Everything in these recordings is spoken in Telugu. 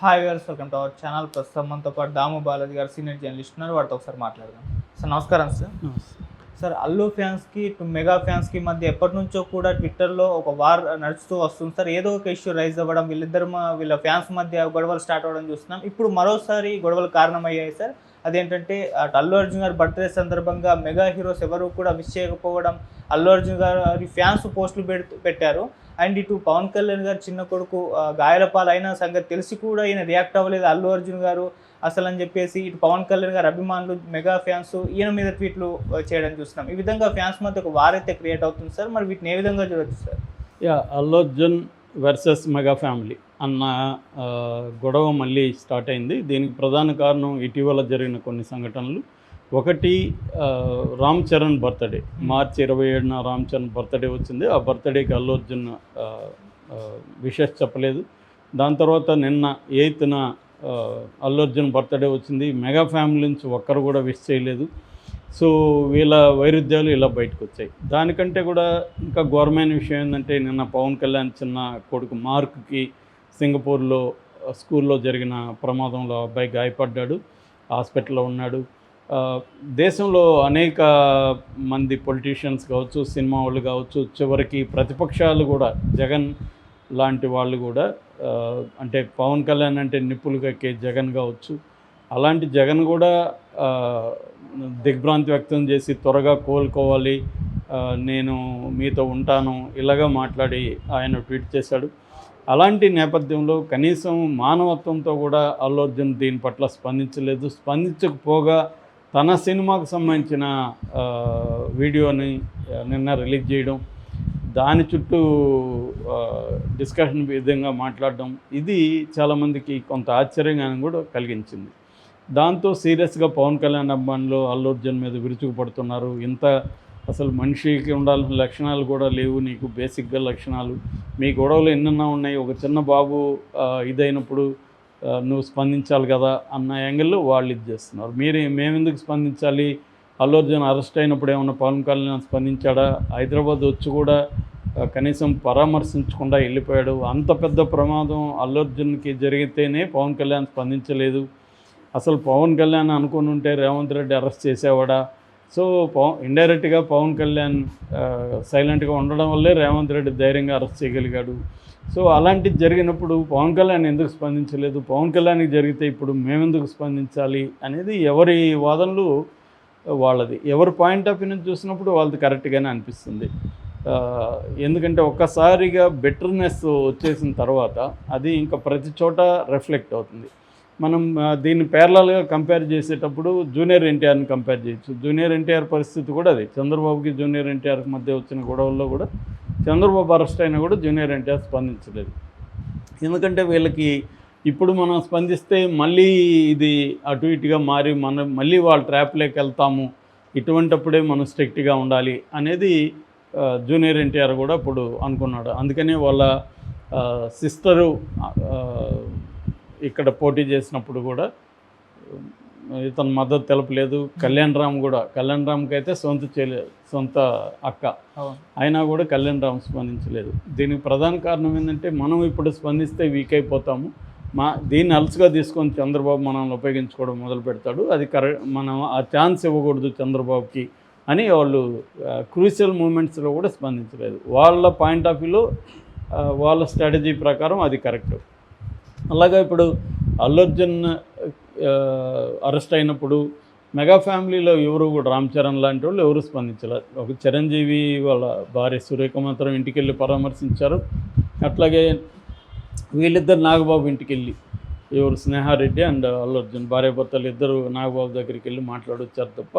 హాయ్ గారు వెల్కమ్ టు అవర్ ఛానల్ ప్రస్తుతం మనతో పాటు దాము బాలాజీ గారు సీనియర్ జర్నలిస్ట్ ఉన్నారు. వాటితో ఒకసారి మాట్లాడదాం. సార్ నమస్కారం సార్. సార్ అల్లు ఫ్యాన్స్కి టు మెగా ఫ్యాన్స్కి మధ్య ఎప్పటి నుంచో కూడా ట్విట్టర్లో ఒక వార్ నడుస్తూ వస్తుంది. సార్ ఏదో ఒక ఇష్యూ రైజ్ అవ్వడం వీళ్ళిద్దరు వీళ్ళ ఫ్యాన్స్ మధ్య గొడవలు స్టార్ట్ అవ్వడం చూస్తున్నాం. ఇప్పుడు మరోసారి గొడవలు కారణమయ్యాయి సార్. అదేంటంటే అటు అల్లు అర్జున్ గారి బర్త్డే సందర్భంగా మెగా హీరోస్ ఎవరు కూడా విష్ చేయకపోవడం అల్లు అర్జున్ గారి ఫ్యాన్స్ పోస్టులు పెడుతూ పెట్టారు. అండ్ ఇటు పవన్ కళ్యాణ్ గారు చిన్న కొడుకు ఆ, అయిన సంగతి తెలిసి కూడా ఈయన రియాక్ట్ అవ్వలేదు. అల్లు అర్జున్ గారు అసలు అని చెప్పేసి ఇటు పవన్ కళ్యాణ్ గారు అభిమానులు మెగా ఫ్యాన్స్ ఈయన మీద ట్వీట్లు చేయడం చూస్తున్నాం. ఈ విధంగా ఫ్యాన్స్ మధ్య ఒక వారైతే క్రియేట్ అవుతుంది సార్. మరి వీటిని ఏ విధంగా చూడొచ్చు sir? Yeah Allu Arjun versus mega family అన్న గొడవ మళ్ళీ స్టార్ట్ అయింది. దీనికి ప్రధాన కారణం ఇటీవల జరిగిన కొన్ని సంఘటనలు. ఒకటి రామ్ చరణ్ బర్త్డే. మార్చి ఇరవై ఏడున రామ్ చరణ్ బర్త్డే వచ్చింది. ఆ బర్త్డేకి అల్లు అర్జున్ విషెస్ చెప్పలేదు. దాని తర్వాత నిన్న ఎయిత్న అల్లు అర్జున్ బర్త్డే వచ్చింది. మెగా ఫ్యామిలీ నుంచి ఒక్కరు కూడా విష్ చేయలేదు. సో వీళ్ళ వైరుధ్యాలు ఇలా బయటకు వచ్చాయి. దానికంటే కూడా ఇంకా ఘోరమైన విషయం ఏంటంటే నిన్న పవన్ కళ్యాణ్ చిన్న కొడుకు మార్క్కి సింగపూర్లో స్కూల్లో జరిగిన ప్రమాదంలో అబ్బాయి గాయపడ్డాడు. హాస్పిటల్లో ఉన్నాడు. దేశంలో అనేక మంది పొలిటీషియన్స్ కావచ్చు సినిమా వాళ్ళు కావచ్చు చివరికి ప్రతిపక్షాలు కూడా జగన్ లాంటి వాళ్ళు కూడా అంటే పవన్ కళ్యాణ్ అంటే నిప్పులు కక్కే జగన్ కావచ్చు. అలాంటి జగన్ కూడా దిగ్భ్రాంతి వ్యక్తం చేసి త్వరగా కోలుకోవాలి నేను మీతో ఉంటాను ఇలాగా మాట్లాడి ఆయన ట్వీట్ చేశాడు. అలాంటి నేపథ్యంలో కనీసం మానవత్వంతో కూడా అల్లు అర్జున్ దీని పట్ల స్పందించలేదు. స్పందించకపోగా తన సినిమాకు సంబంధించిన వీడియోని నిన్న రిలీజ్ చేయడం దాని చుట్టూ డిస్కషన్ విధంగా మాట్లాడడం ఇది చాలామందికి కొంత ఆశ్చర్యంగా కూడా కలిగించింది. దాంతో సీరియస్గా పవన్ కళ్యాణ్ అభిమానులు అల్లు అర్జున్ మీద విరుచుకుపడుతున్నారు. ఇంత అసలు మనిషికి ఉండాల్సిన లక్షణాలు కూడా లేవు. నీకు బేసిక్గా లక్షణాలు. మీ గొడవలు ఎన్నెన్నా ఉన్నాయి. ఒక చిన్న బాబు ఇదైనప్పుడు నువ్వు స్పందించాలి కదా అన్న యాంగిల్లో వాళ్ళు ఇది చేస్తున్నారు. మీరు మేమెందుకు స్పందించాలి? అల్లు అర్జున్ అరెస్ట్ అయినప్పుడు ఏమన్నా పవన్ కళ్యాణ్ స్పందించాడా? హైదరాబాద్ వచ్చి కూడా కనీసం పరామర్శించకుండా వెళ్ళిపోయాడు. అంత పెద్ద ప్రమాదం అల్లు అర్జున్కి జరిగితేనే పవన్ కళ్యాణ్ స్పందించలేదు. అసలు పవన్ కళ్యాణ్ అనుకుని ఉంటే రేవంత్ రెడ్డి అరెస్ట్ చేసేవాడా? సో పవన్ ఇండైరెక్ట్గా పవన్ కళ్యాణ్ సైలెంట్గా ఉండడం వల్లే రేవంత్ రెడ్డి ధైర్యంగా అరెస్ట్ చేయగలిగాడు. సో అలాంటిది జరిగినప్పుడు పవన్ కళ్యాణ్ ఎందుకు స్పందించలేదు? పవన్ కళ్యాణ్కి జరిగితే ఇప్పుడు మేమెందుకు స్పందించాలి అనేది ఎవరి వాదనలు వాళ్ళది. ఎవరి పాయింట్ ఆఫ్ వ్యూ నుంచి చూసినప్పుడు వాళ్ళది కరెక్ట్గానే అనిపిస్తుంది. ఎందుకంటే ఒక్కసారిగా బెటర్నెస్ వచ్చేసిన తర్వాత అది ఇంకా ప్రతి చోట రిఫ్లెక్ట్ అవుతుంది. మనం దీన్ని పేర్లల్గా కంపేర్ చేసేటప్పుడు జూనియర్ ఎన్టీఆర్ని కంపేర్ చేయొచ్చు. జూనియర్ ఎన్టీఆర్ పరిస్థితి కూడా అది. చంద్రబాబుకి జూనియర్ ఎన్టీఆర్కి మధ్య వచ్చిన గొడవల్లో కూడా చంద్రబాబు అరెస్ట్ అయినా కూడా జూనియర్ ఎన్టీఆర్ స్పందించలేదు. ఎందుకంటే వీళ్ళకి ఇప్పుడు మనం స్పందిస్తే మళ్ళీ ఇది అటు ఇటుగా మారి మనం మళ్ళీ వాళ్ళ ట్రాప్లోకి వెళ్తాము ఇటువంటప్పుడే మనం స్ట్రిక్ట్గా ఉండాలి అనేది జూనియర్ ఎన్టీఆర్ కూడా ఇప్పుడు అనుకున్నాడు. అందుకనే వాళ్ళ సిస్టరు ఇక్కడ పోటీ చేసినప్పుడు కూడా ఇతను మద్దతు తెలపలేదు. కళ్యాణ్ రామ్ కూడా కళ్యాణ్ రామ్కి అయితే సొంత చెల్లి సొంత అక్క. అయినా కూడా కళ్యాణ్ రామ్ స్పందించలేదు. దీనికి ప్రధాన కారణం ఏంటంటే మనం ఇప్పుడు స్పందిస్తే వీక్ అయిపోతాము. మా దీన్ని అలసుగా తీసుకొని చంద్రబాబు మనల్ని ఉపయోగించుకోవడం మొదలు పెడతాడు. అది కరె మనం ఆ ఛాన్స్ ఇవ్వకూడదు చంద్రబాబుకి అని వాళ్ళు క్రూషియల్ మూమెంట్స్లో కూడా స్పందించలేదు. వాళ్ళ పాయింట్ ఆఫ్ వ్యూలో వాళ్ళ స్ట్రాటజీ ప్రకారం అది కరెక్ట్. అలాగే ఇప్పుడు అల్లు అర్జున్ అరెస్ట్ అయినప్పుడు మెగా ఫ్యామిలీలో ఎవరు కూడా రామ్ చరణ్ లాంటి వాళ్ళు ఎవరు స్పందించలేదు ఒక చిరంజీవి వాళ్ళ భార్య సురేఖ మాత్రం ఇంటికి వెళ్ళి పరామర్శించారు. అట్లాగే వీళ్ళిద్దరు నాగబాబు ఇంటికి వెళ్ళి ఎవరు స్నేహారెడ్డి అండ్ అల్లు అర్జున్ భార్యాభర్తలు ఇద్దరు నాగబాబు దగ్గరికి వెళ్ళి మాట్లాడొచ్చారు తప్ప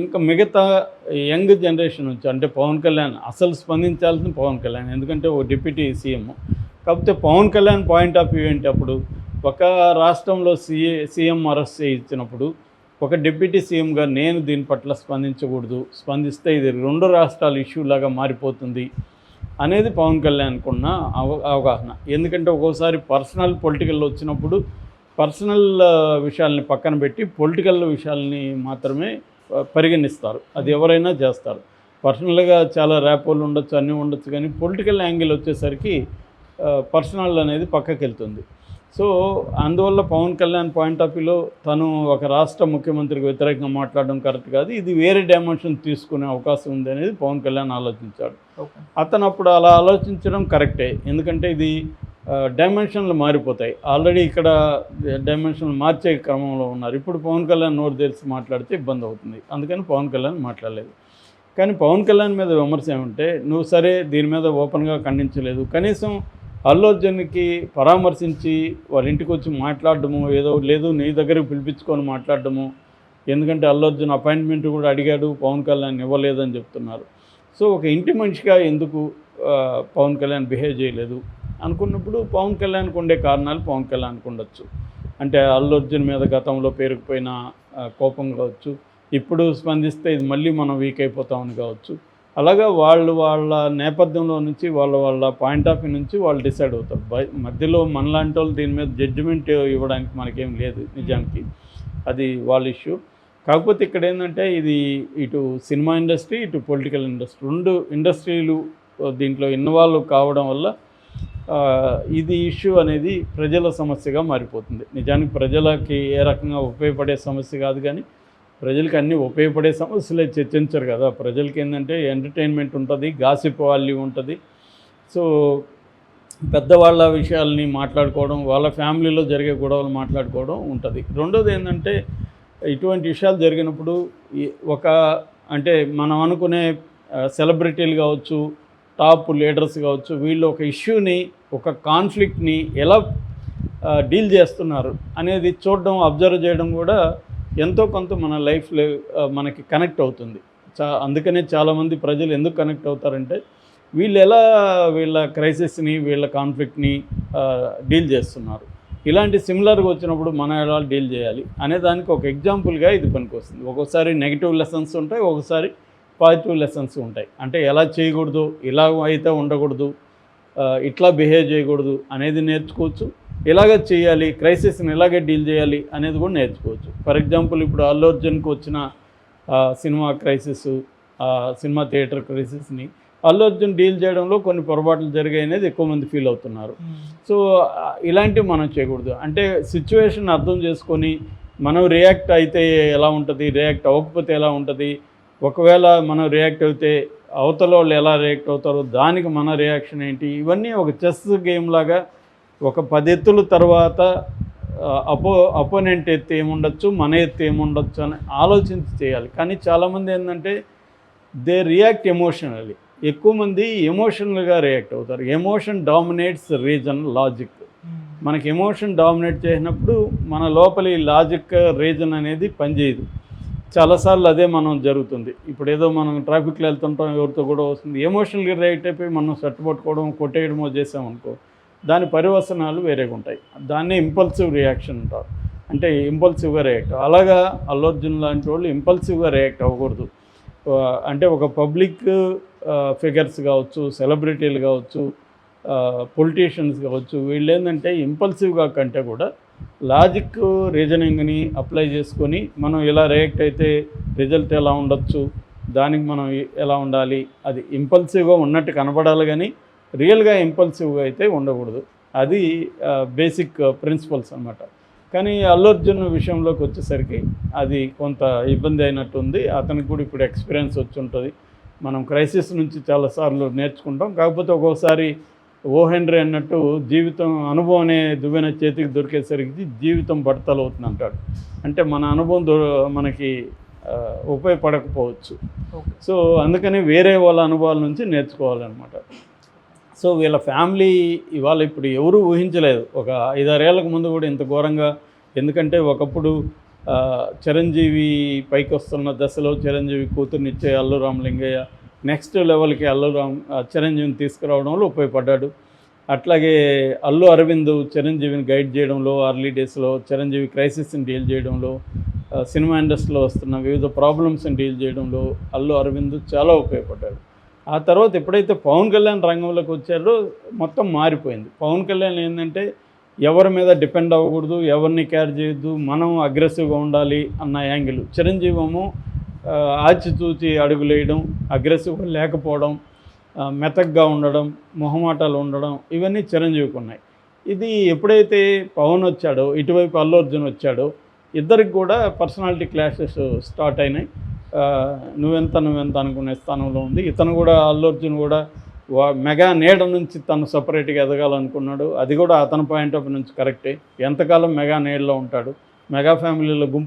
ఇంకా మిగతా యంగ్ జనరేషన్ నుంచి అంటే పవన్ కళ్యాణ్ అసలు స్పందించాల్సిన పవన్ కళ్యాణ్. ఎందుకంటే ఓ డిప్యూటీ సీఎం. కాకపోతే Pawan Kalyan point of view ఏంటి అప్పుడు? ఒక రాష్ట్రంలో సీఏ సీఎం అరెస్ట్ చేయించినప్పుడు ఒక డిప్యూటీ సీఎంగా నేను దీని పట్ల స్పందించకూడదు. స్పందిస్తే ఇది రెండు రాష్ట్రాల ఇష్యూ లాగా మారిపోతుంది అనేది పవన్ కళ్యాణ్కున్న అవ అవగాహన. ఎందుకంటే ఒక్కోసారి పర్సనల్ పొలిటికల్ వచ్చినప్పుడు పర్సనల్ విషయాల్ని పక్కన పెట్టి పొలిటికల్ విషయాల్ని మాత్రమే పరిగణిస్తారు. అది ఎవరైనా చేస్తారు. పర్సనల్గా చాలా ర్యాపోలు ఉండొచ్చు అన్నీ ఉండొచ్చు కానీ పొలిటికల్ యాంగిల్ వచ్చేసరికి పర్సనల్ అనేది పక్కకి వెళ్తుంది సో అందువల్ల పవన్ కళ్యాణ్ పాయింట్ ఆఫ్ వ్యూలో తను ఒక రాష్ట్ర ముఖ్యమంత్రికి వ్యతిరేకంగా మాట్లాడడం కరెక్ట్ కాదు. ఇది వేరే డైమెన్షన్ తీసుకునే అవకాశం ఉంది అనేది పవన్ కళ్యాణ్ ఆలోచించాడు. అతను అప్పుడు అలా ఆలోచించడం కరెక్టే ఎందుకంటే ఇది డైమెన్షన్లు మారిపోతాయి. ఆల్రెడీ ఇక్కడ డైమెన్షన్లు మార్చే క్రమంలో ఉన్నారు. ఇప్పుడు పవన్ కళ్యాణ్ నోరు తెలిసి మాట్లాడితే ఇబ్బంది అవుతుంది. అందుకని పవన్ కళ్యాణ్ మాట్లాడలేదు. కానీ పవన్ కళ్యాణ్ మీద విమర్శ ఏమంటే నువ్వు సరే దీని మీద ఓపెన్గా ఖండించలేదు. కనీసం అర్జున్కి పరామర్శించి వాళ్ళ ఇంటికి వచ్చి మాట్లాడడము ఏదో లేదు నీ దగ్గరకు పిలిపించుకొని మాట్లాడడము. ఎందుకంటే అల్లు అర్జున్ అపాయింట్మెంట్ కూడా అడిగాడు పవన్ కళ్యాణ్ ఇవ్వలేదని చెప్తున్నారు. సో ఒక ఇంటి మనిషిగా ఎందుకు పవన్ కళ్యాణ్ బిహేవ్ చేయలేదు? అనుకున్నప్పుడు పవన్ కళ్యాణ్కి ఉండే కారణాలు పవన్ కళ్యాణ్కి ఉండొచ్చు. అంటే అల్లు అర్జున్ మీద గతంలో పేరుకుపోయిన కోపం కావచ్చు. ఇప్పుడు స్పందిస్తే ఇది మళ్ళీ మనం వీక్ అయిపోతామని కావచ్చు. అలాగా వాళ్ళు వాళ్ళ నేపథ్యంలో నుంచి వాళ్ళ వాళ్ళ పాయింట్ ఆఫ్ వ్యూ నుంచి వాళ్ళు డిసైడ్ అవుతారు. మధ్యలో మనలాంటి వాళ్ళు దీని మీద జడ్జిమెంట్ ఇవ్వడానికి మనకేం లేదు నిజానికి. అది వాళ్ళ ఇష్యూ కాకపోతే ఇక్కడ ఏంటంటే ఇది ఇటు సినిమా ఇండస్ట్రీ ఇటు పొలిటికల్ ఇండస్ట్రీ రెండు ఇండస్ట్రీలు దీంట్లో ఇన్వాల్వ్ కావడం వల్ల ఇది ఇష్యూ అనేది ప్రజల సమస్యగా మారిపోతుంది. నిజానికి ప్రజలకి ఏ రకంగా ఉపయోగపడే సమస్య కాదు కానీ ప్రజలకి అన్నీ ఉపయోగపడే సమస్యలే చర్చించరు కదా. ప్రజలకి ఏంటంటే ఎంటర్టైన్మెంట్ ఉంటుంది గాసిప్ వాల్యూ ఉంటుంది. సో పెద్దవాళ్ళ విషయాల్ని మాట్లాడుకోవడం వాళ్ళ ఫ్యామిలీలో జరిగే గొడవలు మాట్లాడుకోవడం ఉంటుంది. రెండోది ఏంటంటే ఇటువంటి విషయాలు జరిగినప్పుడు ఒక అంటే మనం అనుకునే సెలబ్రిటీలు కావచ్చు టాప్ లీడర్స్ కావచ్చు వీళ్ళు ఒక ఇష్యూని ఒక కాన్ఫ్లిక్ట్ని ఎలా డీల్ చేస్తున్నారు అనేది చూడడం అబ్జర్వ్ చేయడం కూడా ఎంతో కొంత మన లైఫ్లో మనకి కనెక్ట్ అవుతుంది. చా అందుకనే చాలామంది ప్రజలు ఎందుకు కనెక్ట్ అవుతారంటే వీళ్ళు ఎలా వీళ్ళ క్రైసిస్ని వీళ్ళ కాన్ఫ్లిక్ట్ని డీల్ చేస్తున్నారు. ఇలాంటి సిమిలర్గా వచ్చినప్పుడు మనం ఎలా డీల్ చేయాలి అనే దానికి ఒక ఎగ్జాంపుల్గా ఇది పనికొస్తుంది. ఒక్కోసారి నెగిటివ్ లెసన్స్ ఉంటాయి ఒకసారి పాజిటివ్ లెసన్స్ ఉంటాయి. అంటే ఎలా చేయకూడదు ఇలా అయితే ఉండకూడదు ఇట్లా బిహేవ్ చేయకూడదు అనేది నేర్చుకోవచ్చు. ఇలాగ చేయాలి క్రైసిస్ని ఇలాగే డీల్ చేయాలి అనేది కూడా నేర్చుకోవచ్చు. ఫర్ ఎగ్జాంపుల్ ఇప్పుడు అల్లు అర్జున్కి వచ్చిన సినిమా క్రైసిస్ సినిమా థియేటర్ క్రైసిస్ని అల్లు అర్జున్ డీల్ చేయడంలో కొన్ని పొరపాట్లు జరిగాయి అనేది ఎక్కువ మంది ఫీల్ అవుతున్నారు. సో ఇలాంటివి మనం చేయకూడదు. అంటే సిచ్యువేషన్ అర్థం చేసుకొని మనం రియాక్ట్ అయితే ఎలా ఉంటుంది రియాక్ట్ అవ్వకపోతే ఎలా ఉంటుంది ఒకవేళ మనం రియాక్ట్ అయితే అవతల వాళ్ళు ఎలా రియాక్ట్ అవుతారో దానికి మన రియాక్షన్ ఏంటి ఇవన్నీ ఒక చెస్ గేమ్ లాగా ఒక పది ఎత్తుల తర్వాత అపో అపోనెంట్ ఎత్తు ఏముండొచ్చు మన ఎత్తు ఏముండొచ్చు అని ఆలోచించి చేయాలి. కానీ చాలామంది ఏంటంటే దే రియాక్ట్ ఎమోషనల్లీ. ఎక్కువ మంది ఎమోషనల్గా రియాక్ట్ అవుతారు. Emotion dominates reason logic. మనకి ఎమోషన్ డామినేట్ చేసినప్పుడు మన లోపలి లాజిక్ రీజన్ అనేది పనిచేయదు. చాలాసార్లు అదే మనం జరుగుతుంది. ఇప్పుడు ఏదో మనం ట్రాఫిక్లో వెళ్తుంటాం ఎవరితో కూడా వస్తుంది. ఎమోషనల్గా రియాక్ట్ అయిపోయి మనం సెట్ పట్టుకోవడం కొట్టేయడమో చేసామనుకో దాని పరివసనాలు వేరేగా ఉంటాయి. దాన్ని ఇంపల్సివ్ రియాక్షన్ అంటారు. అంటే ఇంపల్సివ్గా రియాక్ట్ అలాగా అల్లు అర్జున్ లాంటి వాళ్ళు ఇంపల్సివ్గా రియాక్ట్ అవ్వకూడదు. అంటే ఒక పబ్లిక్ ఫిగర్స్ కావచ్చు సెలబ్రిటీలు కావచ్చు పొలిటీషియన్స్ కావచ్చు వీళ్ళు ఏంటంటే ఇంపల్సివ్గా కంటే కూడా లాజిక్ రీజనింగ్ని అప్లై చేసుకొని మనం ఇలా రియాక్ట్ అయితే రిజల్ట్ ఎలా ఉండొచ్చు దానికి మనం ఎలా ఉండాలి అది ఇంపల్సివ్గా ఉన్నట్టు కనపడాలి కానీ రియల్గా ఇంపల్సివ్గా అయితే ఉండకూడదు. అది బేసిక్ ప్రిన్సిపల్స్ అన్నమాట. కానీ అల్లు అర్జున్ విషయంలోకి వచ్చేసరికి అది కొంత ఇబ్బంది అయినట్టు ఉంది అతనికి కూడా ఇప్పుడు ఎక్స్పీరియన్స్ వచ్చి ఉంటుంది మనం క్రైసిస్ నుంచి చాలాసార్లు నేర్చుకుంటాం. కాకపోతే ఒక్కోసారి ఓ హెన్రీ అన్నట్టు జీవితం అనుభవం అనే దువ్వెన చేతికి దొరికేసరికి జీవితం బట్టలు అవుతుంది అంటాడు. అంటే మన అనుభవం దొ మనకి ఉపయోగపడకపోవచ్చు. సో అందుకని వేరే వాళ్ళ అనుభవాల నుంచి నేర్చుకోవాలన్నమాట. సో వీళ్ళ ఫ్యామిలీ ఇవాళ ఇప్పుడు ఎవరూ ఊహించలేదు. ఒక ఐదారేళ్ళకు ముందు కూడా ఇంత ఘోరంగా ఎందుకంటే ఒకప్పుడు చిరంజీవి పైకి వస్తున్న దశలో చిరంజీవి కూతురునిచ్చే అల్లు రామలింగయ్య నెక్స్ట్ లెవెల్కి అల్లు రామ్ చిరంజీవిని తీసుకురావడంలో ఉపయోగపడ్డాడు. అట్లాగే అల్లు అరవింద్ చిరంజీవిని గైడ్ చేయడంలో అర్లీ డేస్లో చిరంజీవి క్రైసిస్ని డీల్ చేయడంలో సినిమా ఇండస్ట్రీలో వస్తున్న వివిధ ప్రాబ్లమ్స్ని డీల్ చేయడంలో అల్లు అరవింద్ చాలా ఉపయోగపడ్డాడు. ఆ తర్వాత ఎప్పుడైతే పవన్ కళ్యాణ్ రంగంలోకి వచ్చారో మొత్తం మారిపోయింది. పవన్ కళ్యాణ్ ఏంటంటే ఎవరి మీద డిపెండ్ అవ్వకూడదు ఎవరిని కేర్ చేయొద్దు మనం అగ్రెసివ్గా ఉండాలి అన్న యాంగిల్. చిరంజీవము ఆచితూచి అడుగులేయడం అగ్రెసివ్గా లేకపోవడం మెతగ్గా ఉండడం మొహమాటాలు ఉండడం ఇవన్నీ చిరంజీవికి ఉన్నాయి. ఇది ఎప్పుడైతే పవన్ వచ్చాడో ఇటువైపు అల్లు అర్జున్ వచ్చాడో ఇద్దరికి కూడా పర్సనాలిటీ క్లాషెస్ స్టార్ట్ అయినాయి. నువ్వెంత నువ్వెంత అనుకునే స్థానంలో ఉంది. ఇతను కూడా అల్లు అర్జున్ కూడా వా- మెగా నీడ నుంచి తను సపరేట్గా ఎదగాలనుకున్నాడు. అది కూడా అతని పాయింట్ ఆఫ్ నుంచి కరెక్టే. ఎంతకాలం మెగా నీడలో ఉంటాడు? మెగా ఫ్యామిలీలో గుంపు